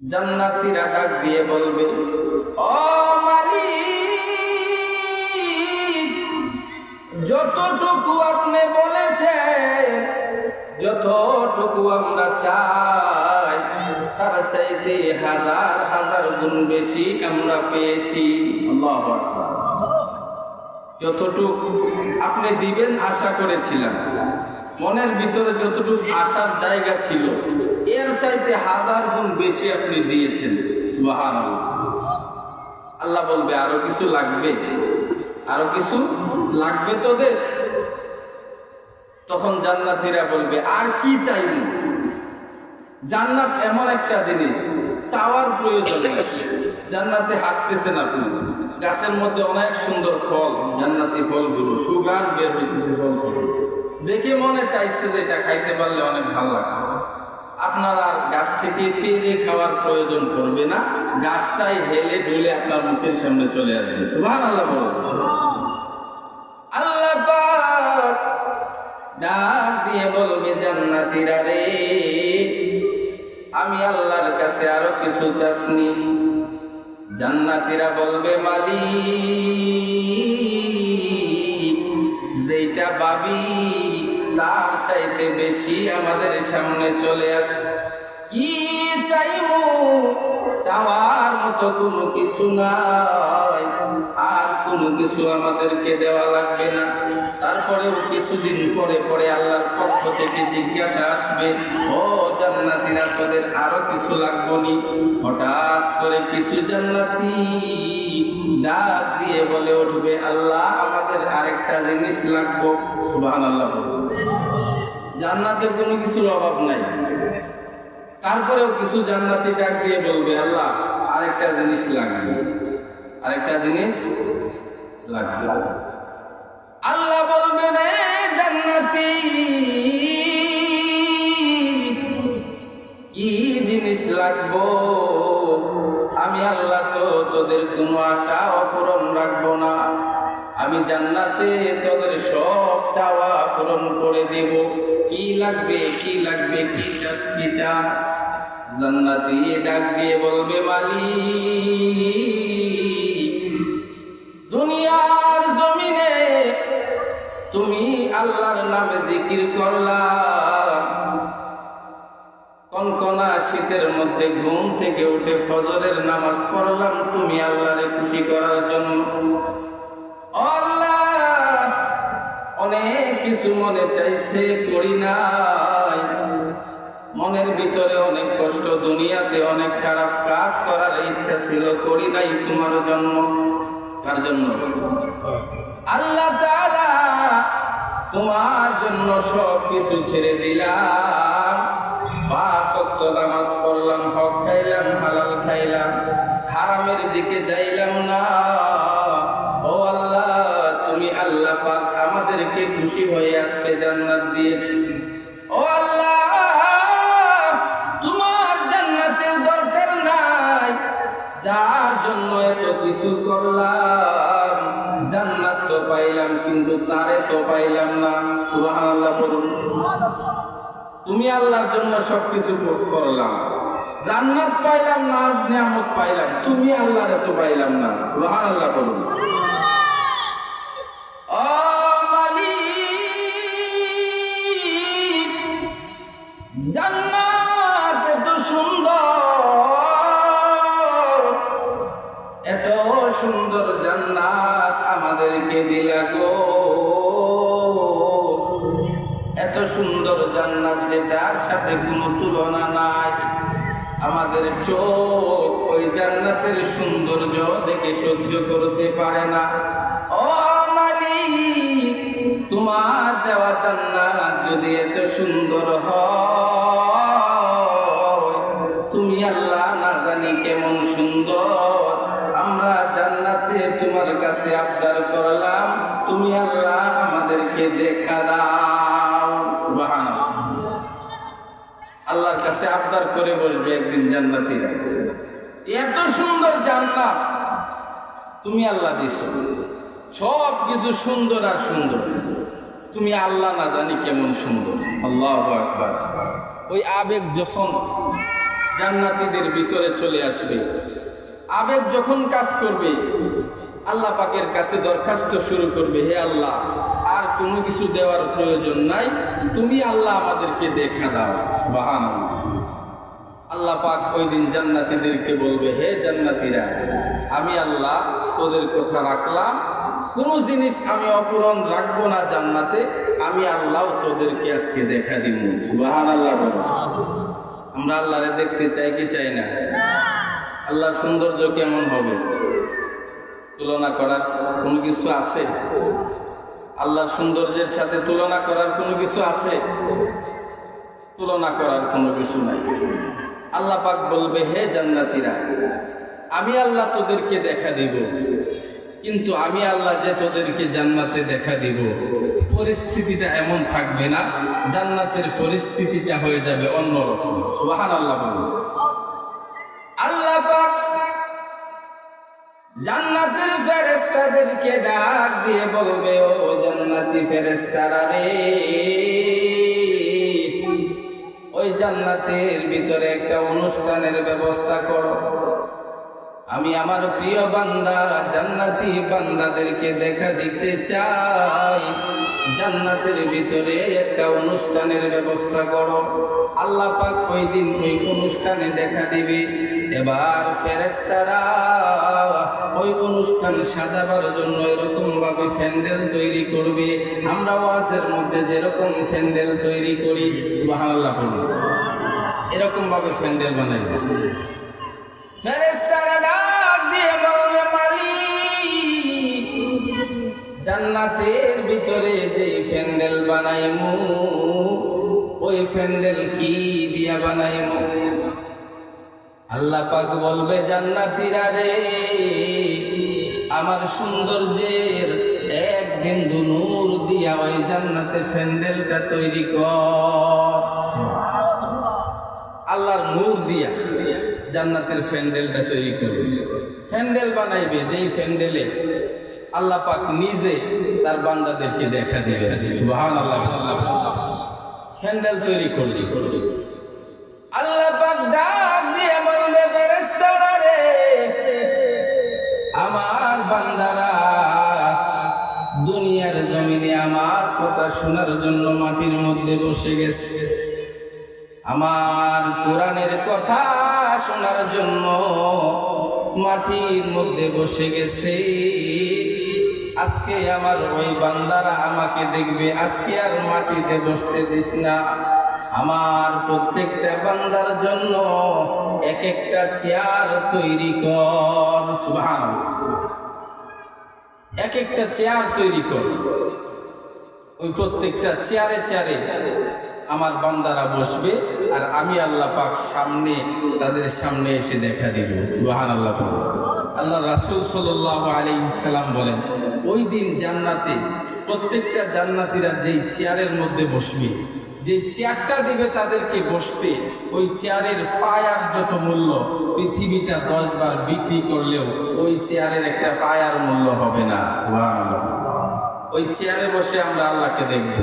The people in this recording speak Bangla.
জান্নাতীরা ডাক দিয়ে বলবে, ও মালিক, যতটুকু আপনি বলেছেন, যতটুকু আমরা চাই, তার চাইতে হাজার হাজার গুণ বেশি আমরা পেয়েছি। যতটুকু আপনি দিবেন, আশা করেছিলাম মনের ভিতরে যতটুকু আশার জায়গা ছিল এর চাইতে হাজার গুণ বেশি আপনি দিয়েছেন আল্লাহ বলবে, আরও কিছু লাগবে? আরও কিছু লাগবে তোদের? তখন জান্নাতীরা বলবে, আর কি চাইব? জান্নাত এমন একটা জিনিস, চাওয়ার প্রয়োজন জান্নাতে হাঁটতেছেন আপনি, গাছের মধ্যে অনেক সুন্দর ফল, জান্নাতি ফলগুলো, সুগার বের হইতেছে ফলগুলো। দেখে মনে চাইছে যে এটা খাইতে পারলে অনেক ভালো লাগবে। আপনার আর গাছ থেকে পেরে খাওয়ার প্রয়োজন করবে না। গাছটাই হেলে ঢুলে আপনার মুখের সামনে চলে আসবে। সুবহান আল্লাহ আল্লাহ ডাক দিয়ে বলবে, জান্নাতীরা রে, আমি আল্লাহর কাছে আরও কিছু চাসনি। জান্নাতীরা বলবে, মালিক যেটা ভাবি তার চাইতে বেশি আমাদের সামনে চলে আসে। কি চাইমু চাওয়ার মতো কোনো কিছু নাই। আর কোনো কিছু আমাদেরকে দেওয়া লাগবে না। তারপরেও কিছুদিন পরে পরে আল্লাহর পক্ষ থেকে জিজ্ঞাসা আসবে, ও জান্নাতীরা তোদের আরও কিছু লাগবনি হঠাৎ করে কিছু জান্নাতি ডাক দিয়ে বলে উঠবে, আল্লাহ, আমাদের আরেকটা জিনিস লাগবো। সুবহানাল্লাহ জান্নাতে কোনো কিছুর অভাব নাই। তারপরেও কিছু জান্নাতি ডাক দিয়ে বলবে, আল্লাহ, আরেকটা জিনিস লাগবে। আরেকটা জিনিস লাগবে। আল্লাহ বলবে রে জান্নাতি লাগবে, কি লাগবে, কি চাস কি চাস জান্নাতি ডাক দিয়ে বলবে মালিক, দুনিয়ার জমিনে তুমি আল্লাহর নামে জিকির করলা। কনকনা শীতের মধ্যে ঘুম থেকে উঠে ফজরের নামাজ পড়লাম, তুমি আল্লাহরে খুশি করার জন্য। কিছু মনে চাইছে করি নাই। মনের ভিতরে অনেক কষ্ট, দুনিয়াতে অনেক খারাপ কাজ করার ইচ্ছা ছিল করি নাই তোমার জন্য। কার জন্য? আল্লাহ তোমার জন্য সব কিছু ছেড়ে দিলাম। পাঁচ ওয়াক্ত নামাজ পড়লাম, হক খাইলাম, হালাল খাইলাম, হারামের দিকে যাইলাম না। আমাদেরকে খুশি হয়ে আজকে জান্নাত দিয়েছি। ও আল্লাহ, তোমার জান্নাতের দরকার নাই। যার জন্য এত কিছু করলাম, জান্নাত তো পাইলাম, কিন্তু তারে তো পাইলাম না। সুবহানাল্লাহ বলুন। তুমি আল্লাহর জন্য সবকিছু করলাম। জান্নাত পাইলাম না, আজ নিয়ামত পাইলাম। তুমি আল্লাহরে তো পাইলাম না। সুবহানাল্লাহ বলুন। সুন্দর জান্নাত আমাদেরকে দিলা গো। এত সুন্দর জান্নাত যেটার সাথে কোনো তুলনা নাই। আমাদের চোখ ওই জান্নাতের সৌন্দর্য দেখে সহ্য করতে পারে না। তুমি আল্লাহ আমাদেরকে দেখা দাও। আল্লাহর কাছে আবদার করে বলবে, একদিন জান্নাতীরা এত সুন্দর জান্নাত তুমি আল্লাহ দিছ। সব কিছু সুন্দর আর সুন্দর। তুমি আল্লাহ না জানি কেমন সুন্দর। আল্লাহ আকবার। ওই আবেগ যখন জান্নাতীদের ভিতরে চলে আসবে, আবেগ যখন কাজ করবে আল্লাহ পাকের কাছে দরখাস্ত শুরু করবে, হে আল্লাহ, আর কোনো কিছু দেওয়ার প্রয়োজন নাই, তুমি আল্লাহ আমাদেরকে দেখা দাও। বাহান আল্লাহ পাক ওই দিন জান্নাতীদেরকে বলবে, হে জান্নাতীরা, আমি আল্লাহ তোদের কথা রাখলাম, কোনো জিনিস আমি অপূরণ রাখব না জান্নাতে, আমি আল্লাহ তোদেরকে আজকে দেখা দিব। সুবাহান আল্লাহ আমরা আল্লাহরে দেখতে চাই কি চাই না? আল্লাহর সৌন্দর্য কেমন হবে? তুলনা করার কোনো কিছু আছে? আল্লাহর সৌন্দর্যের সাথে তুলনা করার কোনো কিছু আছে? তুলনা করার কোনো কিছু নাই। আল্লাহ পাক বলবে, হে জান্নাতীরা, আমি আল্লাহ তোদেরকে দেখা দিব, কিন্তু আমি আল্লাহ যে তোদেরকে জান্নাতে দেখা দিব, পরিস্থিতিটা এমন থাকবে না, জান্নাতের পরিস্থিতিটা হয়ে যাবে অন্যরকম। সুবাহান আল্লাহ বলবে। আল্লাহ পাক জান্নাতের ফেরেস্তাদেরকে ডাক দিয়ে বলবে, ও জান্নাতি ফেরেস্তারা রে, ওই জান্নাতের ভিতরে একটা অনুষ্ঠানের ব্যবস্থা করো। আমি আমার প্রিয় বান্দা, জান্নাতি বান্দাদেরকে দেখা দিতে চাই। জান্নাতের ভিতরে একটা অনুষ্ঠানের ব্যবস্থা করো। আল্লাহ পাক ওই দিন ওই অনুষ্ঠানে দেখা দিবে। এবার ফেরেস্তারা ওই অনুষ্ঠান সাজাবার জন্য এরকম ভাবে প্যান্ডেল তৈরি করবে। আমরা ওয়াজের মধ্যে যেরকম প্যান্ডেল তৈরি করি, সুবহানাল্লাহ এরকম ভাবে প্যান্ডেল বানাইবে। ফেরেশতারা জান্নাতের ভিতরে যে প্যান্ডেল বানাইমু, ওই প্যান্ডেল কি দিয়া বানাইমু? আল্লাহ পাক বলবে, জান্নাতীরা রে, আমার সৌন্দর্যের এক বিন্দু নূর দিয়া ওই জান্নাতে প্যান্ডেলটা তৈরি কর। আল্লাহর নূর দিয়া জান্নাতের প্যান্ডেলটা তৈরি করবে। প্যান্ডেল বানাইবে যেই প্যান্ডেলে আল্লাহ পাক নিজে তার বান্দাদেরকে দেখা দিবে প্যান্ডেল তৈরি করবে আল্লাহ পাক ডাক দিয়ে বলবে রে, আমার বান্দারা, দুনিয়ার জমিনে আমার কথা শোনার জন্য মাটির মধ্যে বসে গেছে। আমার কোরআনের কথা শোনার জন্য মাটির মধ্যে বসে গেছে। আজকে আমার ওই বান্দারা আমাকে দেখবে, আজকে আর মাটিতে বসতে দিস না। আমার প্রত্যেকটা বান্দার জন্য এক একটা চেয়ার তৈরি কর এক একটা চেয়ার তৈরি কর। ওই প্রত্যেকটা চেয়ারে চেয়ারে আমার বান্দারা বসবে আর আমি আল্লাহ পাক সামনে, তাদের সামনে এসে দেখা দিব সুবাহান আল্লাহ পাক। আল্লাহ রাসূল সাল্লাল্লাহু আলাইহি সাল্লাম বলেন ওই দিন জান্নাতে প্রত্যেকটা জান্নাতিরা যেই চেয়ারের মধ্যে বসবে যে চেয়ারটা দিবে তাদেরকে বসতে, ওই চেয়ারের পায়ার যত মূল্য পৃথিবীটা দশ বার বিক্রি করলেও ওই চেয়ারের একটা পায়ার মূল্য হবে না। ওই চেয়ারে বসে আমরা আল্লাহকে দেখব।